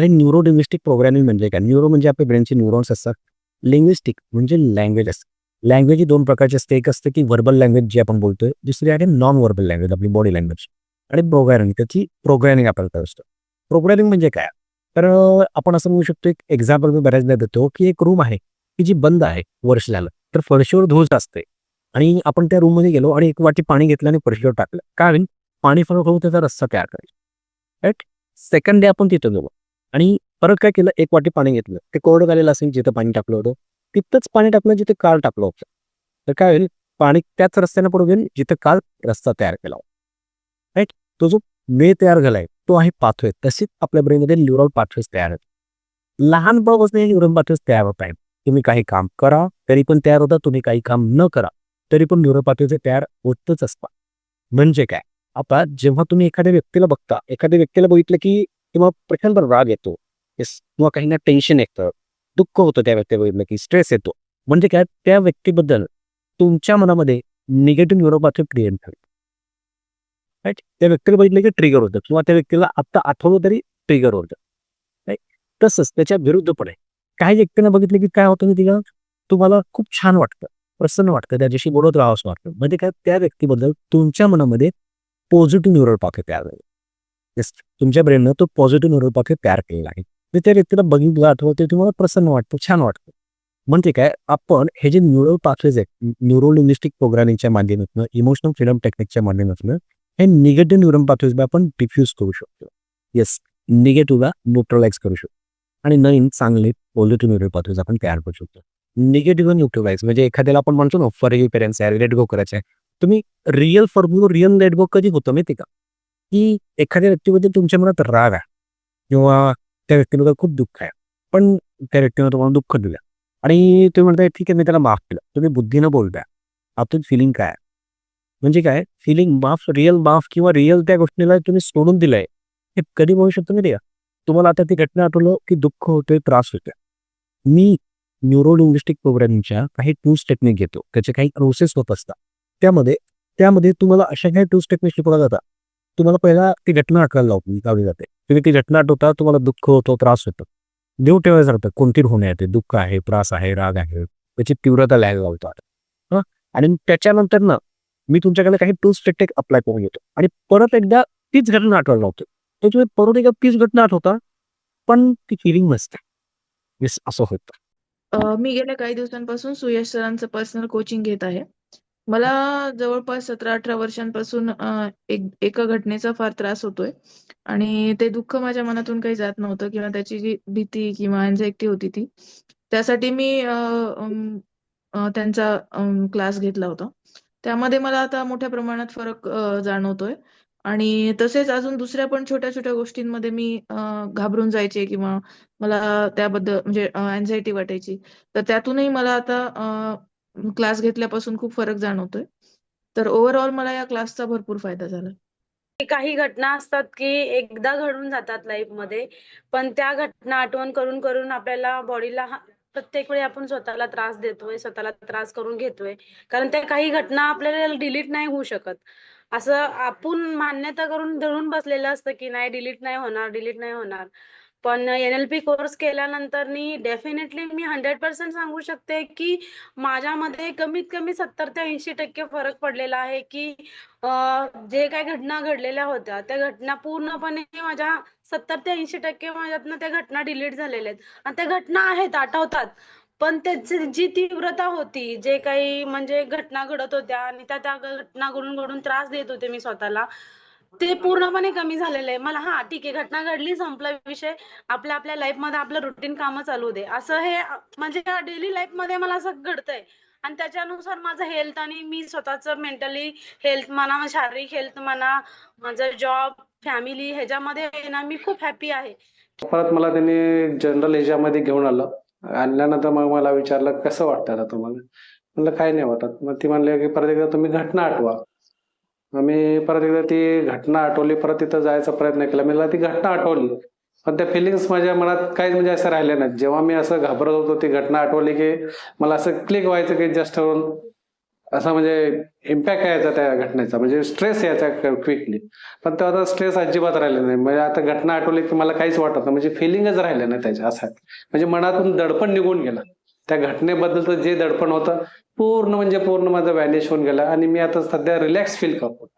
तर neuro linguistic programming म्हणजे काय? न्यूरो म्हणजे आपल्या ब्रेनचे न्यूरॉन्स असतात. लिंग्विस्टिक म्हणजे लँग्वेज असते. लँग्वेज ही दोन प्रकारची असते. एक असते की व्हर्बल लँग्वेज जी आपण बोलतोय. दुसरी आहे नॉन व्हर्बल लँग्वेज आपली बॉडी लँग्वेज आणि प्रोग्रामिंग त्याची प्रोग्रॅमिंग आपल्याला करत असतं. प्रोग्रामिंग म्हणजे काय? तर आपण असं म्हणू शकतो एक एक्झाम्पल मी बऱ्याचदा देतो की एक रूम आहे की जी बंद आहे वर्षल्याला तर फरशीवर धूज असते आणि आपण त्या रूममध्ये गेलो आणि एक वाटी पाणी घेतलं आणि फरशीवर टाकलं. कारण पाणी फरक होऊन त्याचा रस्ता तयार करायचा. राईट सेकंड डे आपण तिथं गेलो. आणि परत काय केलं? एक वाटी पाणी घेतलं. ते कोरडं झालेलं असेल जिथं पाणी टाकलं होतं. तिथंच पाणी टाकलं जिथे काल टाकलं होतं. तर काय होईल? पाणी त्याच रस्त्याने पुढे घेऊन जिथं काल रस्ता तयार केला राईट तो जो वे तयार झालाय तो आहे पाथवे. तसेच आपल्या ब्रेनमध्ये न्यूरल पाथवेज तयार होते लहानपणापासून हे न्यूरल पाथवेज तयार होत आहेत. तुम्ही काही काम करा तरी पण तयार होता. तुम्ही काही काम न करा तरी पण न्यूरल पाथवेज तयार होतच असतात. म्हणजे काय? आता जेव्हा तुम्ही एखाद्या व्यक्तीला बघता एखाद्या व्यक्तीला बघितलं की किंवा प्रचंड राग येतो. किंवा काही ना टेन्शन येतं. दुःख होतं त्या व्यक्तीबद्दल बघितलं की स्ट्रेस येतो. म्हणजे काय त्या व्यक्तीबद्दल तुमच्या मनामध्ये निगेटिव्ह न्यूरोपॅथी क्रिएट झाली राईट त्या व्यक्तीला बघितलं की ट्रिगर होतं. किंवा त्या व्यक्तीला आत्ता आठवलं तरी ट्रिगर होतं. राईट तसंच त्याच्या विरुद्ध पण आहे. काही व्यक्तींना बघितलं की काय होतं तिला तुम्हाला खूप छान वाटतं. प्रसन्न वाटतं. त्याच्याशी बोलत राहावंसं वाटतं. म्हणजे काय त्या व्यक्तीबद्दल तुमच्या मनामध्ये पॉझिटिव्ह न्यूरल पाके तयार झाले येस तुमच्या ब्रेननं तो पॉझिटिव्ह न्यूरोपॅथी तयार केलेला आहे. मी त्या व्यक्तीला बघितलं आठवते ते तुम्हाला प्रसन्न वाटतो छान वाटतं. म्हणते काय आपण हे जे न्यूरल पाथवेज आहेत न्यूरो लिंग्विस्टिक प्रोग्रामिंगच्या माध्यमातून इमोशनल फ्रीडम टेक्निकच्या माध्यमातून हे निगेटिव्ह न्युरम पाथवेज आपण डिफ्यूज करू शकतो. येस निगेटिव्हला न्यूट्रलाइज करू शकतो. आणि नवीन चांगले पॉझिटिव्ह न्यूरल पाथवेज आपण तयार करू शकतो. निगेटिव्ह न्यूट्रलाइज म्हणजे एखाद्याला आपण म्हणतो ना फॉर पेरेंट्स आहे लेट गो करायचं आहे तुम्ही रिअल फॉर्म्यू रिअल लेट गो कधी होतं माहिती का? की एखाद्या व्यक्तीबद्दल तुमच्या मनात राग आहे किंवा त्या व्यक्तीबद्दल खूप दुःख आहे. पण त्या व्यक्तीनं तुम्हाला दुःख दिलं आणि तुम्ही म्हणताय ठीक आहे मी त्याला माफ केलं. तुम्ही बुद्धीनं बोलताय. आपली फिलिंग काय आहे? म्हणजे काय? फिलिंग माफ रिअल माफ किंवा रिअल त्या गोष्टीला तुम्ही सोडून दिलंय हे कधी म्हणू शकतो मी तुम्हाला आता ती घटना आठवलं की दुःख होतोय त्रास होतोय. मी न्यूरो लिंग्विस्टिक प्रोग्रामिंगच्या काही टूल्स टेक्निक घेतो. त्याचे काही प्रोसेस होत असतात. त्यामध्ये त्यामध्ये तुम्हाला अशा काही टूल्स टेक्निक शिकवल्या जातात. तुम्हाला पहिला ती घटना आठवायला लावली लावली जाते. तुम्ही ती घटना आठवता तुम्हाला दुःख होतो त्रास होतो. देव ठेवायचं राहतं कोणती होणे येते? दुःख आहे त्रास आहे राग आहे त्याची तीव्रता लिहायला लावतात हं? आणि त्याच्यानंतर ना मी तुमच्याकडे काही टूल्स टेक्टेक अप्लाय करून घेतो. आणि परत एकदा तीच घटना आठवायला लावतो. तर तुम्ही परत एकदा तीच घटना आठवता पण ती फिलिंग नसते. असं होतं. मी गेल्या काही दिवसांपासून सुयश सरांचं पर्सनल कोचिंग घेत आहे. मला जवळपास 17-18 वर्षांपासून एक एका घटनेचा फार त्रास होतोय आणि ते दुःख माझ्या मनातून काही जात नव्हतं किंवा त्याची जी भीती किंवा एन्झायटी होती ती. त्यासाठी मी अ, त्यांचा क्लास घेतला होता. त्यामध्ये मला आता मोठ्या प्रमाणात फरक जाणवतोय आणि तसेच अजून दुसऱ्या पण छोट्या-छोट्या गोष्टींमध्ये मी घाबरून जायचे किंवा मला त्याबद्दल म्हणजे एन्झायटी वाटायची. तर त्यातूनही मला आता क्लास घेतल्यापासून खूप फरक जाणवतोय. तर ओव्हरऑल मला या क्लासचा भरपूर फायदा झाला. काही घटना असतात की एकदा घडून जातात लाईफमध्ये पण त्या घटना आठवण करून, करून आपल्याला बॉडीला प्रत्येक वेळी आपण स्वतःला त्रास देतोय, स्वतःला त्रास करून घेतोय. कारण त्या काही घटना आपल्याला डिलीट नाही होऊ शकत. असं आपण मान्यता करून धरून बसलेलं असतं की नाही डिलीट नाही होणार, डिलीट नाही होणार. पण एन-एल-पी कोर्स केल्यानंतरनी डेफिनेटली मी 100% सांगू शकते की माझ्यामध्ये कमीत कमी 70% ते 80% फरक पडलेला आहे की जे काही घटना घडलेल्या होत्या, त्या घटना पूर्णपणे माझ्या 70% ते 80% माझ्यातनं त्या घटना डिलीट झालेल्या आहेत. आणि त्या घटना आहेत, आठवतात. पण त्याची जी तीव्रता होती, जे काही म्हणजे घटना घडत होत्या आणि त्या त्या घटना घडून, घडून त्रास देत होते मी स्वतःला, ते पूर्णपणे कमी झालेलं आहे. मला हा ठीक आहे घटना घडली, संपला विषय. आपल्या आपल्या लाईफमध्ये आपलं रुटीन काम चालू दे. असं हे म्हणजे डेली लाईफमध्ये मला असं घडतंय. आणि त्याच्यानुसार माझं हेल्थ आणि मी स्वतःच मेंटली हेल्थ म्हणा, शारीरिक हेल्थ म्हणा, माझा जॉब, फॅमिली ह्याच्यामध्ये ना मी खूप हॅपी आहे. परत मला त्यांनी जनरल ह्याच्यामध्ये घेऊन आलं. आणल्यानंतर मग मला विचारलं, "कसं वाटतं आता तुम्हाला?" म्हणलं, "काही नाही वाटत." मग ती म्हणले, की "परत एकदा तुम्ही घटना आठवा." मग मी परत एकदा ती घटना आठवली. परत तिथं जायचा प्रयत्न केला. मला ती घटना आठवली. पण त्या फिलिंग्स माझ्या मनात काहीच म्हणजे असं राहिल्या नाहीत. जेव्हा मी असं घाबरत होतो, ती घटना आठवली, की मला असं क्लिक व्हायचं, की जस्ट असा म्हणजे इम्पॅक्ट यायचा त्या घटनेचा म्हणजे स्ट्रेस यायचा क्विकली पण तेव्हा आता स्ट्रेस अजिबात राहिला नाही म्हणजे आता घटना आठवली की मला काहीच वाटत नाही म्हणजे फिलिंगच राहिलं नाही त्याच्या असं म्हणजे मनातून दडपण निघून गेलं त्या घटनेबद्दलचं जे दडपण होतं पूर्ण म्हणजे पूर्ण माझं व्हॅनिश होऊन गेलं आणि मी आता सध्या रिलॅक्स फील करतो